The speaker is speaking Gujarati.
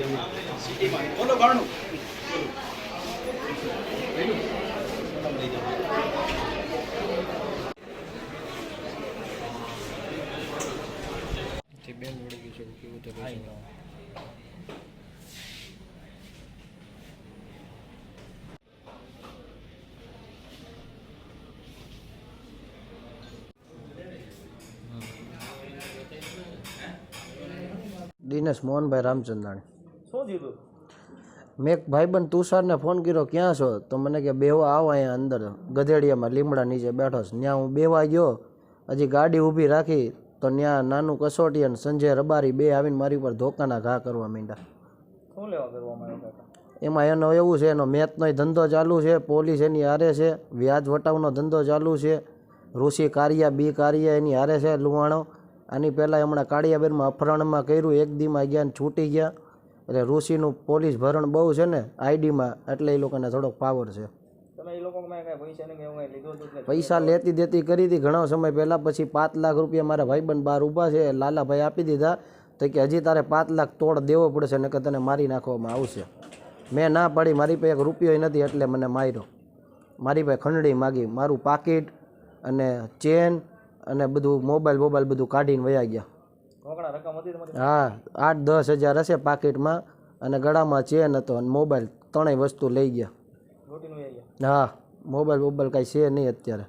બોલો બારણું બેન વળી ગયું છે કેવું તો. દિનેશ મોહનભાઈ રામચંદ્રાણી શું થયું? મેં એક ભાઈબંધ તુષારને ફોન કર્યો ક્યાં છો? તો મને કે બેહવા આવો અહીંયા અંદર ગધેડિયામાં લીમડા નીચે બેઠો છે. ત્યાં હું બેવા ગયો. હજી ગાડી ઊભી રાખી તો ત્યાં નાનું કસોટી અને સંજય રબારી બે આવીને મારી ઉપર ધોકાના ઘા કરવા માંડ્યા. એમાં એનો એવું છે એનો મેથનો ધંધો ચાલુ છે પોલીસ એની હારે છે વ્યાજ વટાવનો ધંધો ચાલુ છે ઋષિ કારિયા બી કારિયા એની હારે છે લુવાણો આની પહેલાં હમણાં કાળિયાબેરમાં અફરાણમાં કર્યું એક દીમાં ગયા ને છૂટી ગયા. એટલે ઋષિનું પોલીસ ભરણ બહુ છે ને આઈડીમાં એટલે એ લોકોને થોડોક પાવર છે. પૈસા લેતી દેતી કરી હતી ઘણો સમય પહેલાં પછી પાંચ લાખ રૂપિયા મારા ભાઈબંધ બહાર ઊભા છે લાલાભાઈ આપી દીધા તો કે હજી તારે પાંચ લાખ તોડ દેવો પડશે નકર તને મારી નાખવામાં આવશે. મેં ના પાડી મારી પાસે એક રૂપિયો નથી એટલે મને માર્યો. મારી પાસે ખંડણી માગી મારું પાકીટ અને ચેન અને બધું મોબાઈલ મોબાઈલ બધું કાઢીને વયા ગયા. હા આઠ દસ હજાર હશે પાકીટમાં અને ગળામાં ચેન હતો અને મોબાઈલ ત્રણેય વસ્તુ લઈ ગયા. હા મોબાઈલ મોબાઈલ કાંઈ છે નહીં અત્યારે.